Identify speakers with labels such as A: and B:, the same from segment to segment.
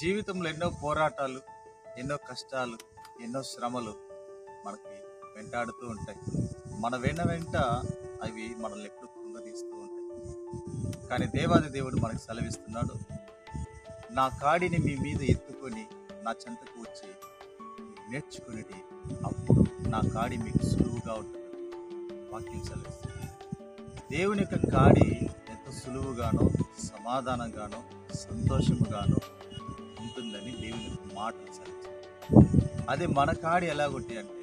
A: జీవితంలో ఎన్నో పోరాటాలు ఎన్నో కష్టాలు ఎన్నో శ్రమలు మనకి వెంటాడుతూ ఉంటాయి. మన వెన్న వెంట అవి మనల్ని ఎప్పుడు కృంగదీస్తూ ఉంటాయి. కానీ దేవాది దేవుడు మనకు సెలవిస్తున్నాడు నా కాడిని మీ మీద ఎత్తుకొని నా చెంతకు వచ్చి నేర్చుకునేది అప్పుడు నా కాడి మీకు సులువుగా ఉంటుంది వాక్యం సెలవిస్తుంది. దేవుని యొక్క కాడి ఎంత సులువుగానో సమాధానంగానో సంతోషముగానో ఉంటుందని దేవుని మాట అదే మన కాడి ఎలాగొట్టి అంటే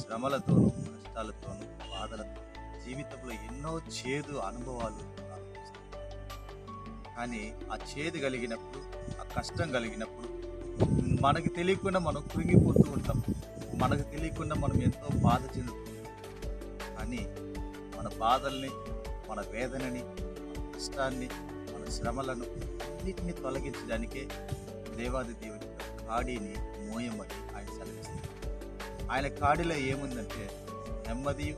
A: శ్రమలతోనూ కష్టాలతోనూ బాధలతో జీవితంలో ఎన్నో చేదు అనుభవాలు కానీ ఆ చేదు కలిగినప్పుడు ఆ కష్టం కలిగినప్పుడు మనకి తెలియకుండా మనం కృంగిపోతూ ఉంటాం. మనకు తెలియకుండా మనం ఎంతో బాధ చెందుతూ కానీ మన బాధల్ని మన వేదనని మన కష్టాన్ని మన శ్రమలను అన్నిటిని తొలగించడానికే దేవాది దేవుని కాడీని కాడిని మోయమని ఆయన సెలవిస్తారు ఆయన కాడిలో ఏముందంటే నెమ్మది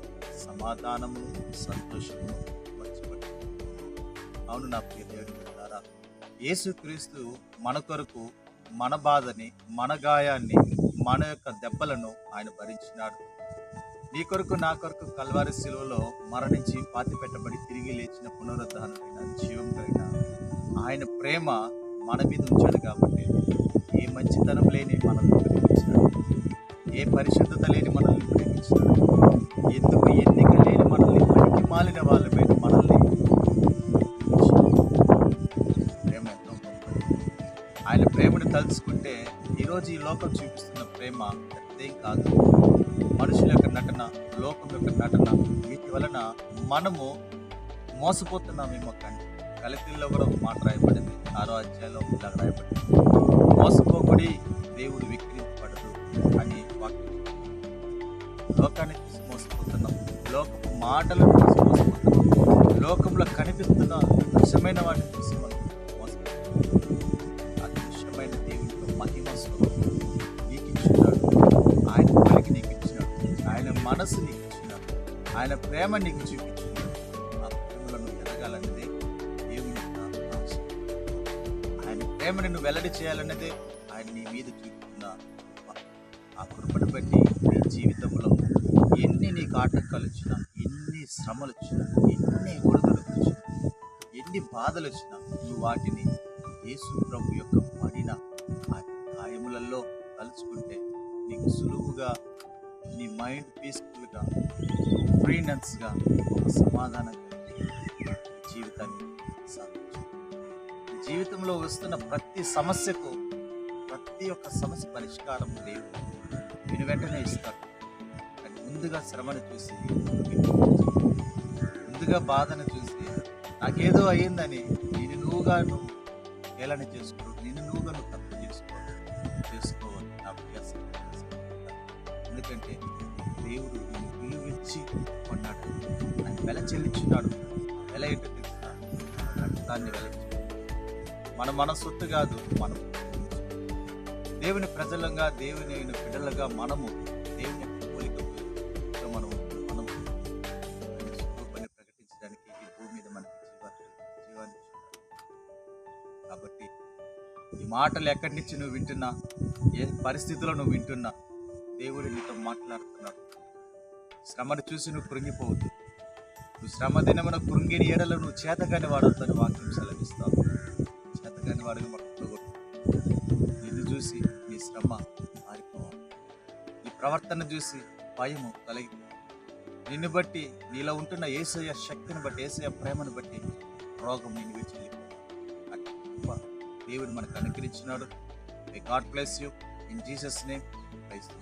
A: సమాధానము సంతోషము మర్చిపెట్టు అవును నా ప్రియ దేవుని బిడ్డలారా యేసుక్రీస్తు మన కొరకు మన బాధని మన గాయాన్ని మన యొక్క దెబ్బలను ఆయన భరించినాడు. నీ కొరకు నా కొరకు కల్వారి శిలువలో మరణించి పాతి పెట్టబడి తిరిగి లేచిన పునరుద్ధానమైన జీవం కలిగిన ఆయన ప్రేమ మన మీద ఉంచాడు కాబట్టి ఏ మంచితనం లేని మనల్ని ప్రేమించాడు ఏ పరిశుద్ధత లేని మనల్ని ప్రేమించాడు ఎందుకు ఎన్నిక లేని మనల్ని పనికి మాలిన మీద మనల్ని ప్రేమ ఎంతో ఆయన ప్రేమను తలుచుకుంటే ఈరోజు ఈ లోకం చూపిస్తున్న ప్రేమ పెద్దేం కాదు. మనుషుల యొక్క నటన లోకం యొక్క నటన వీటి వలన మనము మోసపోతున్నామేమో కానీ కలిపిల్లో కూడా ఒక మాట రాయబడింది. ఆరో అధ్యాయంలో ఇలా రాయబడింది. మోసపోకుడి దేవుడు విక్రించబడదు అని వాక్యం. లోకాన్ని చూసి మోసపోతున్నాం. లోకపు మాటలను చూసి మోసపోతున్నాం. లోకంలో కనిపిస్తున్న దృశ్యమైన వాటిని చూసి మనం మోసపోతున్నాం. అదృశ్యమైన దేవుని మహిమ స్వరూపం నీకు ఇచ్చినాడు ఆయన పలికి నీకు ఇచ్చినాడు ఆయన మనసు నీకు ఇచ్చినాడు ఆయన ప్రేమ నీకు చూపించాడు. ప్రేమని నువ్వు వెల్లడి చేయాలన్నదే ఆయన నీ మీద చూపుతున్న ఆ కృపను బట్టి నీ జీవితంలో ఎన్ని నీకు ఆటంకాలు వచ్చినా ఎన్ని శ్రమలు వచ్చినా ఎన్ని ఒడిదుడుకులు వచ్చినా ఎన్ని బాధలు వచ్చినా నువ్వు వాటిని యేసు ప్రభు యొక్క పడిన ఆ గాయములలో తలుచుకుంటే నీకు సులువుగా నీ మైండ్ పీస్ఫుల్గా ఫ్రీనెస్గా సమాధానంగా జీవితాన్ని సాగించు జీవితంలో వస్తున్న ప్రతి సమస్యకు ప్రతి ఒక్క సమస్య పరిష్కారం లేవు నేను వెంటనే ఇస్తాను కానీ ముందుగా శ్రమను చూసి ముందుగా బాధను చూసి నాకేదో అయ్యిందని నేను నువ్వుగా నువ్వు ఏలని చేసుకో నేను నువ్వుగా నువ్వు తప్పు చేసుకో చేసుకోవాలి. నా ప్రయాసం ఎందుకంటే దేవుడు నిన్ను విలువిచ్చి కొన్నాడు. ఆయన వెల చెల్లించున్నాడు. వెల ఏంటో తెలుసా? దాన్ని వెల మన మన సొత్తు కాదు మనం దేవుని ప్రజలంగా దేవుని బిడ్డలుగా మనము దేవుని యొక్క పోలిక మనం మనం స్వరూపాన్ని ప్రకటించడానికి ఈ భూమి మీద మనకి జీవాన్ని జీవాన్ని కాబట్టి ఈ మాటలు ఎక్కడి నుంచి నువ్వు వింటున్నా? ఏ పరిస్థితిలో నువ్వు వింటున్నా? దేవుడు నీతో మాట్లాడుతున్నాడు. శ్రమను చూసి నువ్వు కృంగిపోవద్దు. నువ్వు శ్రమ దినమున కృంగిని ఏడలో నువ్వు చేతగాని వాడొద్దని వాక్యం సెలవిస్తావు. చేతగాని వాడిని పట్టుకోకూడదు ఇది చూసి మీ శ్రమ మారిపోవాలి ఈ ప్రవర్తన చూసి భయము కలిగి నిన్ను బట్టి నీలో ఉంటున్న ఏసయ శక్తిని బట్టి ఏసయ ప్రేమను బట్టి రోగం నిన్ను విడిచి దేవుడు మనకు అనుగ్రహించినాడు. May God bless you in Jesus name క్రైస్తవ